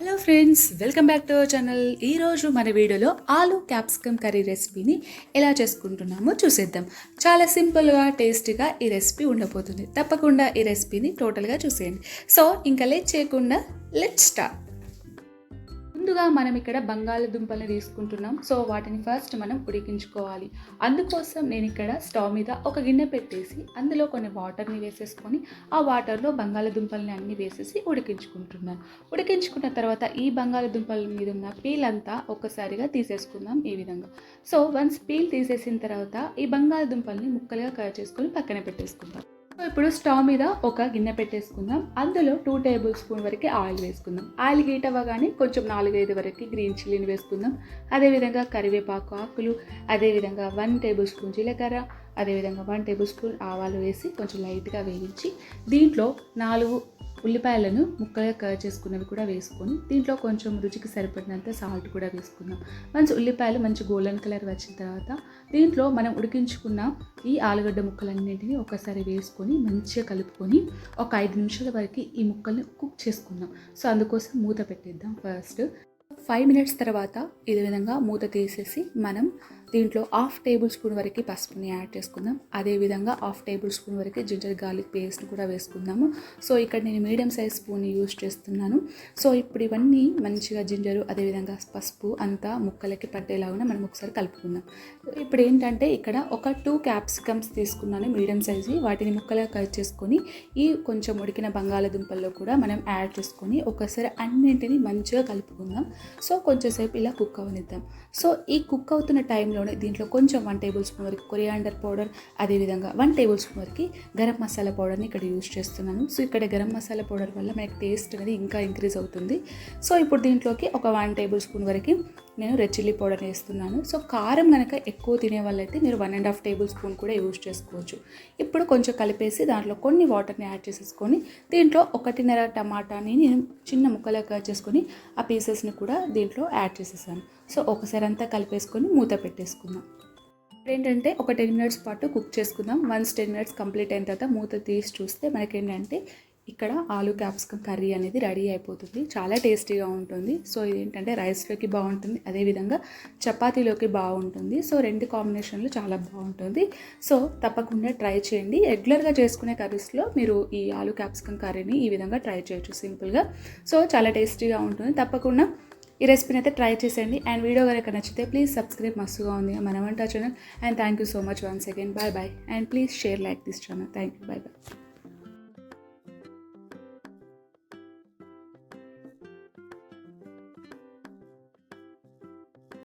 Hello friends welcome back to our channel ఈరోజు మన వీడియోలో ఆలు క్యాప్సికమ్ కర్రీ రెసిపీని ఎలా చేసుకుంటున్నామో చూసేద్దాం. చాలా సింపుల్గా టేస్టీగా ఈ రెసిపీ ఉండబోతుంది. తప్పకుండా ఈ రెసిపీని టోటల్గా చూసేయండి. సో ఇంకా లేట్ చేయకుండా లెట్ స్టార్ట్ ముందుగా మనం ఇక్కడ బంగాళదుంపల్ని తీసుకుంటున్నాం. సో వాటిని ఫస్ట్ మనం ఉడికించుకోవాలి. అందుకోసం నేను ఇక్కడ స్టవ్ మీద ఒక గిన్నె పెట్టేసి అందులో కొన్ని వాటర్ని వేసేసుకొని ఆ వాటర్లో బంగాళదుంపల్ని అన్ని వేసేసి ఉడికించుకుంటున్నాను ఉడికించుకున్న తర్వాత ఈ బంగాళదుంపల మీద ఉన్న పీల్ అంతా ఒక్కసారిగా తీసేసుకుందాం ఈ విధంగా. సో వన్స్ పీల్ తీసేసిన తర్వాత ఈ బంగాళదుంపల్ని ముక్కలుగా కట్ చేసుకొని పక్కన పెట్టేసుకుందాం. ఇప్పుడు స్టవ్ మీద ఒక గిన్నె పెట్టేసుకుందాం. అందులో టూ టేబుల్ స్పూన్ వరకు ఆయిల్ వేసుకుందాం. ఆయిల్ హీట్ అవ్వగానే కొంచెం నాలుగైదు వరకు గ్రీన్ చిల్లీని వేసుకుందాం. అదేవిధంగా కరివేపాకు ఆకులు అదేవిధంగా వన్ టేబుల్ స్పూన్ జీలకర్ర అదేవిధంగా వన్ టేబుల్ స్పూన్ ఆవాలు వేసి కొంచెం లైట్గా వేయించి దీంట్లో నాలుగు ఉల్లిపాయలను ముక్కలుగా కట్ చేసుకున్నవి కూడా వేసుకొని దీంట్లో కొంచెం రుచికి సరిపడినంత సాల్ట్ కూడా వేసుకుందాం. మంచి ఉల్లిపాయలు మంచి గోల్డెన్ కలర్ వచ్చిన తర్వాత దీంట్లో మనం ఉడికించుకున్న ఈ ఆలుగడ్డ ముక్కలన్నింటినీ ఒకసారి వేసుకొని మంచిగా కలుపుకొని ఒక ఐదు నిమిషాల వరకు ఈ ముక్కల్ని కుక్ చేసుకుందాం. సో అందుకోసం మూత పెట్టేద్దాం ఫస్ట్. ఫైవ్ మినిట్స్ తర్వాత ఇదే విధంగా మూత తీసేసి మనం దీంట్లో హాఫ్ టేబుల్ స్పూన్ వరకు పసుపుని యాడ్ చేసుకుందాం. అదేవిధంగా హాఫ్ టేబుల్ స్పూన్ వరకు జింజర్ గార్లిక్ పేస్ట్ కూడా వేసుకుందాము. సో ఇక్కడ నేను మీడియం సైజ్ స్పూన్ యూజ్ చేస్తున్నాను. సో ఇప్పుడు ఇవన్నీ మంచిగా జింజరు అదేవిధంగా పసుపు అంతా ముక్కలకి పట్టేలాగా మనం ఒకసారి కలుపుకుందాం. ఇప్పుడు ఏంటంటే ఇక్కడ ఒక టూ క్యాప్సికమ్స్ తీసుకున్నాను మీడియం సైజు. వాటిని ముక్కలుగా కట్ చేసుకొని ఈ కొంచెం ఉడికిన బంగాళదుంపల్లో కూడా మనం యాడ్ చేసుకొని ఒకసారి అన్నింటినీ మంచిగా కలుపుకుందాం. సో కొంచెంసేపు ఇలా కుక్ అవనిద్దాం. సో ఈ కుక్ అవుతున్న టైంలో టైంలోనే దీంట్లో కొంచెం వన్ టేబుల్ స్పూన్ వరకు కొరియాండర్ పౌడర్ అదేవిధంగా వన్ టేబుల్ స్పూన్ వరకు గరం మసాలా పౌడర్ని ఇక్కడ యూజ్ చేస్తున్నాను. సో ఇక్కడ గరం మసాలా పౌడర్ వల్ల మనకి టేస్ట్ అనేది ఇంకా ఇంక్రీజ్ అవుతుంది. సో ఇప్పుడు దీంట్లోకి ఒక వన్ టేబుల్ స్పూన్ వరకు నేను రెడ్ చిల్లీ పౌడర్ వేస్తున్నాను. సో కారం కనుక ఎక్కువ తినే వాళ్ళైతే మీరు one and half tablespoon కూడా యూజ్ చేసుకోవచ్చు. ఇప్పుడు కొంచెం కలిపేసి దాంట్లో కొన్ని వాటర్ని యాడ్ చేసేసుకొని దీంట్లో ఒకటిన్నర టమాటాని నేను చిన్న ముక్కలు కట్ చేసుకొని ఆ పీసెస్ని కూడా దీంట్లో యాడ్ చేసేసాను. సో ఒకసారి అంతా కలిపేసుకొని మూత పెట్టేసుకుందాం. ఏంటంటే ఒక టెన్ మినిట్స్ పాటు కుక్ చేసుకుందాం. వన్స్ టెన్ మినిట్స్ కంప్లీట్ అయిన తర్వాత మూత తీసి చూస్తే మనకేంటంటే ఇక్కడ ఆలు క్యాప్సికమ్ కర్రీ అనేది రెడీ అయిపోతుంది. చాలా టేస్టీగా ఉంటుంది. సో ఇదేంటంటే రైస్లోకి బాగుంటుంది. అదేవిధంగా చపాతీలోకి బాగుంటుంది. సో రెండు కాంబినేషన్లు చాలా బాగుంటుంది. సో తప్పకుండా ట్రై చేయండి. రెగ్యులర్గా చేసుకునే కర్రీస్లో మీరు ఈ ఆలు క్యాప్సికమ్ కర్రీని ఈ విధంగా ట్రై చేయొచ్చు సింపుల్గా. సో చాలా టేస్టీగా ఉంటుంది. తప్పకుండా ఈ రెసిపీని అయితే ట్రై చేసేయండి. అండ్ వీడియో కనుక నచ్చితే ప్లీజ్ సబ్స్క్రైబ్. మస్తుగా ఉంది మన వంట channel. And thank you so much once again. Bye bye. And please share like this channel. Thank you. Bye bye.